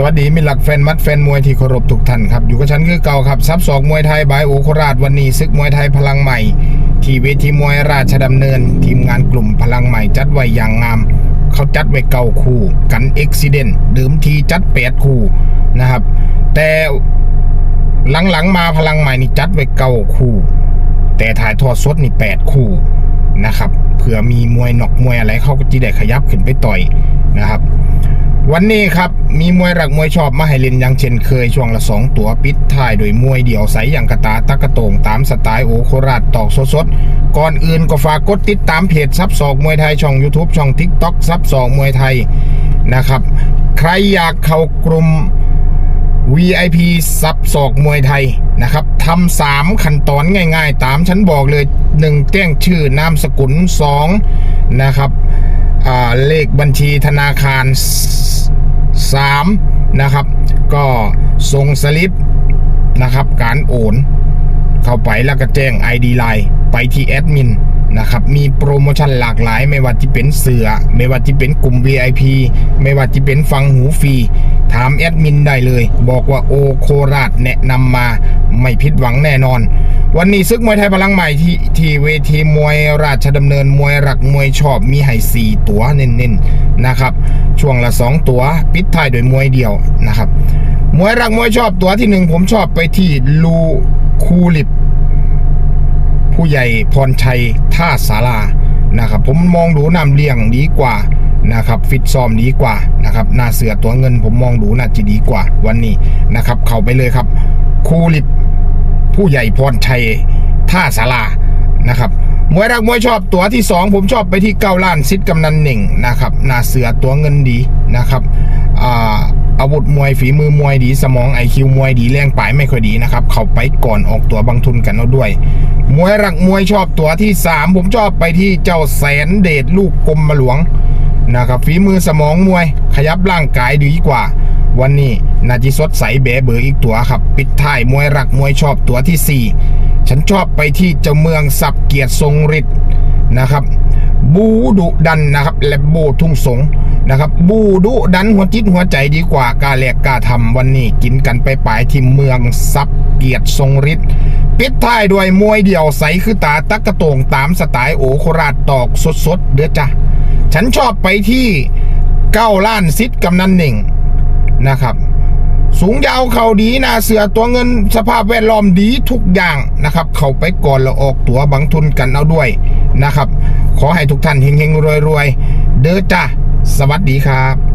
สวัสดีมิหลักแฟนมัดแฟนมวยที่เคารพทุกท่านครับ อยู่กับฉันคือเก่าครับซับศอกมวยไทยบายโอโคราชวันนี้ศึกมวยไทยพลังใหม่ ที่เวทีมวยราชดำเนิน ทีมงานกลุ่มพลังใหม่จัดไว้อย่างงาม เขาจัดไว้เก้าคู่ กันเอ็กซิเดนเดิมทีจัดแปดคู่นะครับ แต่หลังๆมาพลังใหม่นี่จัดไว้เก้าคู่ แต่ถ่ายทอดสดนี่แปดคู่นะครับเผื่อมีมวยหนอกมวยอะไรเขาก็จะได้ขยับขึ้นไปต่อยนะครับ วันนี้ครับมีมวยรักมวยชอบมาให้เล่นอย่างเช่นเคยช่วงละสองตัวปิดท้ายโดยมวยเดี่ยวใสอย่างกระตาตะกะโตงตามสไตล์โอโคราชตอกสดๆก่อนอื่นก็ฝากกดติดตามเพจซับศอกมวยไทยช่อง YouTube ช่อง TikTok ซับศอกมวยไทยนะครับ ใครอยากเข้ากลุ่ม VIP ซับศอกมวยไทยนะครับทำสามขั้นตอนง่ายๆ ตามฉันบอกเลย 1 แจ้งชื่อนามสกุล 2 นะครับ เลขบัญชีธนาคาร 3 นะครับ ก็ส่งสลิปนะครับ การโอน เข้าไปแล้วก็แจ้ง ID Line ไปที่แอดมินนะครับ มีโปรโมชั่นหลากหลาย ไม่ว่าจะเป็นเสือ ไม่ว่าจะเป็นกลุ่ม VIP ไม่ว่าจะเป็นฟังหูฟรี ถามแอดมินได้เลย บอกว่าโอโคราชแนะนำมาไม่ผิดหวังแน่นอน วันนี้ซึกมวยไทยพลังใหม่ที่ที่เวทีมวยราชดำเนินมวยรักมวยชอบมีให้สี่ตัวเน้นๆนะครับ ช่วงละสองตัวปิดท้ายโดยมวยเดียวนะครับ มวยรักมวยชอบตัวที่หนึ่งผมชอบไปที่ลูคูลิป ผู้ใหญ่พรชัยท่าสารานะครับ ผมมองดูนำเลี้ยงดีกว่านะครับฟิตซ้อมดีกว่านะครับหน้าเสือตัวเงินผมมองดูน่าจะดีกว่าวันนี้นะครับ เข้าไปเลยครับคูลิป ผู้ใหญ่พรชัยท่าสารานะครับมวยรักมวยชอบตัวที่สองผมชอบไปที่เก้าล้านซิดกำนันหนึ่งนะครับนาเสือตัวเงินดีนะครับอาวุธมวยฝีมือมวยดีสมองไอคิวมวยดีแรงปลายไม่ค่อยดีนะครับเขาไปก่อนออกตัวบางทุนกันเอาด้วย มวยรักมวยชอบตัวที่สามผมชอบไปที่เจ้าแสนเดชลูกกรมหลวงนะครับฝีมือสมองมวยขยับร่างกายดีกว่า วันนี้นาจิสดใสเบเบอร์อีกตัวครับ ปิดท้ายมวยรักมวยชอบตัวที่ 4 ฉันชอบไปที่เจ้าเมืองสับเกียรติทรงฤทธิ์นะครับ บูดุดันนะครับ และโบทุ่งสงนะครับ บูดุดันหัวจิตหัวใจดีกว่ากาแลกกาทำวันนี้กินกันไปปลายที่เมืองสับเกียรติทรงฤทธิ์ปิดท้ายด้วยมวยเดี่ยวใสคือตาตักกระโตงตามสไตล์โอโคราชตอกสดๆเด้อจ้ะฉันชอบไปที่เก้าล้านซิดกำนันหนึ่ง นะครับ สูงยาวเขาดีนาเสือตัวเงินสภาพแวดล้อมดีทุกอย่างนะครับ เข้าไปก่อนแล้วออกตัวบังทุนกันเอาด้วยนะครับ ขอให้ทุกท่านเฮงๆรวยๆเด้อจ้าสวัสดีครับ